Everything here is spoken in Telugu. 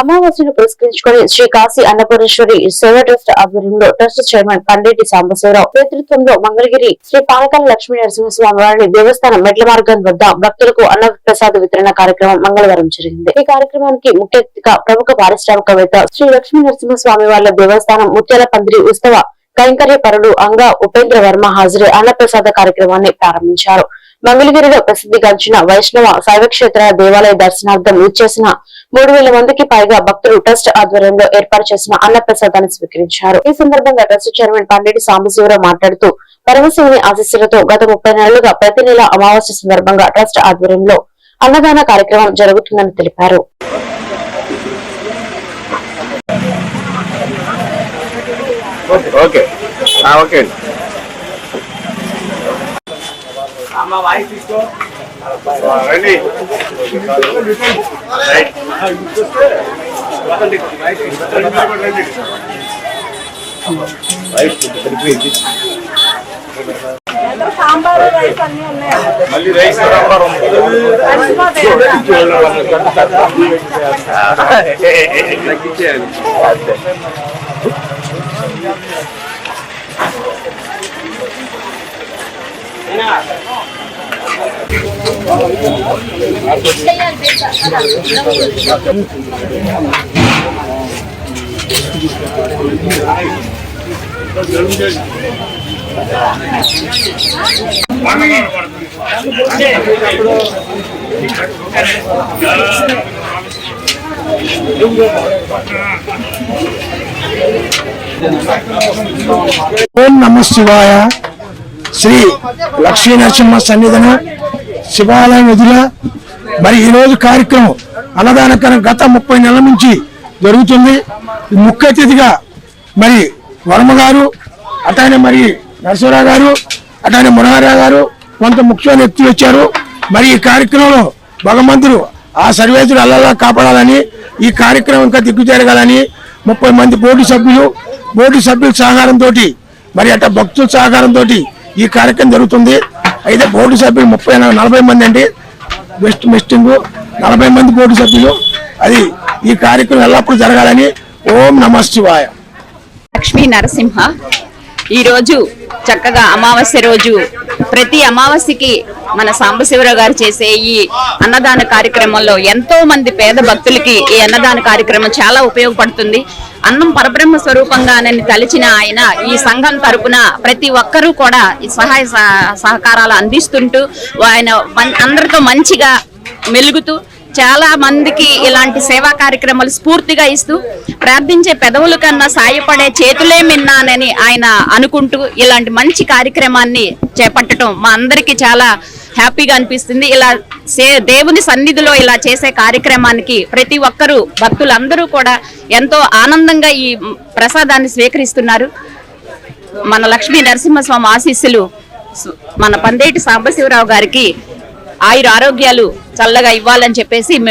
అమావాస్యను పురస్కరించుకొని శ్రీ కాశీ అన్నపూరేశ్వరి సేవా ట్రస్ట్ ఆధ్వర్యంలో ట్రస్ట్ చైర్మన్ పండిటి సాంబశివరావు నేతృత్వంలో మంగళగిరి శ్రీ పానకాల లక్ష్మీ నరసింహస్వామి వారిని దేవస్థానం మెట్ల మార్గం వద్ద భక్తులకు అన్న ప్రసాద వితరణ కార్యక్రమం మంగళవారం జరిగింది. ఈ కార్యక్రమానికి ముఖ్య అతిథిగా ప్రముఖ పారిశ్రామికవేత్త శ్రీ లక్ష్మీ నరసింహస్వామి వాళ్ళ దేవస్థానం ముత్యాల పందిరి ఉత్సవ కైంకర్య పరుడు అంగా ఉపేంద్ర వర్మ హాజరై అన్నప్రసాద కార్యక్రమాన్ని ప్రారంభించారు. మంగళగిరిలో ప్రసిద్ధిగాంచిన వైష్ణవ శైవక్షేత్ర దేవాలయ దర్శనార్థం విచ్చేసిన మూడు వేల మందికి పైగా భక్తులు ట్రస్ట్ ఆధ్వర్యంలో ఏర్పాటు చేసిన అన్నప్రసాదాన్ని స్వీకరించారు. ఈ సందర్భంగా ట్రస్ట్ చైర్మన్ పండిటి సాంబశివరావు మాట్లాడుతూ పరమశివుని ఆశీస్సులతో గత ముప్పై నెలలుగా ప్రతి నెల అమావాస్య సందర్భంగా ట్రస్ట్ ఆధ్వర్యంలో అన్నదాన కార్యక్రమం జరుగుతుందని తెలిపారు. Okay. Okay okay sambar rice అన్ని ఉన్నాయి మళ్ళీ రైస్ సాంబార్ ఉంది. తగ్గించేయాలి. అంతే. ఓం నమ శివాయ శ్రీ లక్ష్మీ నరసింహ సన్నిధన శివాలయం ఎదుర మరి ఈరోజు కార్యక్రమం అన్నదాన కార్యక్రమం గత ముప్పై నెలల నుంచి జరుగుతుంది. ముఖ్య అతిథిగా మరి వర్మ గారు అటానే మరి నరసరావు గారు అటానే మునహరావు గారు కొంత ముఖ్యమైన వ్యక్తులు వచ్చారు. మరి ఈ కార్యక్రమంలో భగవంతుడు ఆ సర్వేతుడు అల్లల్లా కాపాడాలని ఈ కార్యక్రమం ఇంకా దిగ్గుజరగాలని ముప్పై మంది బోర్డు సభ్యులు బోర్డు సభ్యుల సహకారంతో మరి అట్ట భక్తుల సహకారంతో ఈ కార్యక్రమం జరుగుతుంది. అయితే బోర్డు సభ్యులు ముప్పై నలభై మంది అండి. బెస్ట్ మిస్టింగ్ నలభై మంది బోర్డు సభ్యులు. అది ఈ కార్యక్రమం ఎల్లప్పుడూ జరగాలని ఓం నమ శివాయ. లక్ష్మీ నరసింహ ఈరోజు చక్కగా అమావాస్య రోజు ప్రతి అమావాస్యకి మన సాంబశివరావు గారు చేసే ఈ అన్నదాన కార్యక్రమంలో ఎంతో మంది పేద భక్తులకి ఈ అన్నదాన కార్యక్రమం చాలా ఉపయోగపడుతుంది. అన్నం పరబ్రహ్మ స్వరూపంగానని తలిచిన ఆయన ఈ సంఘం తరపున ప్రతి ఒక్కరూ కూడా ఈ సహాయ సహకారాలు అందిస్తుంటూ ఆయన అందరితో మంచిగా మెలుగుతూ చాలా మందికి ఇలాంటి సేవా కార్యక్రమాలు స్ఫూర్తిగా ఇస్తూ ప్రార్థించే పెదవుల కన్నా సాయపడే చేతులే మిన్నానని ఆయన అనుకుంటూ ఇలాంటి మంచి కార్యక్రమాన్ని చేపట్టడం మా అందరికీ చాలా హ్యాపీగా అనిపిస్తుంది. ఇలా సే దేవుని సన్నిధిలో ఇలా చేసే కార్యక్రమానికి ప్రతి ఒక్కరూ భక్తులందరూ కూడా ఎంతో ఆనందంగా ఈ ప్రసాదాన్ని స్వీకరిస్తున్నారు. మన లక్ష్మీ నరసింహస్వామి ఆశీస్సులు మన పందేటి సాంబశివరావు గారికి ఆయుర ఆరోగ్యాలు చల్లగా ఇవ్వాలని చెప్పేసి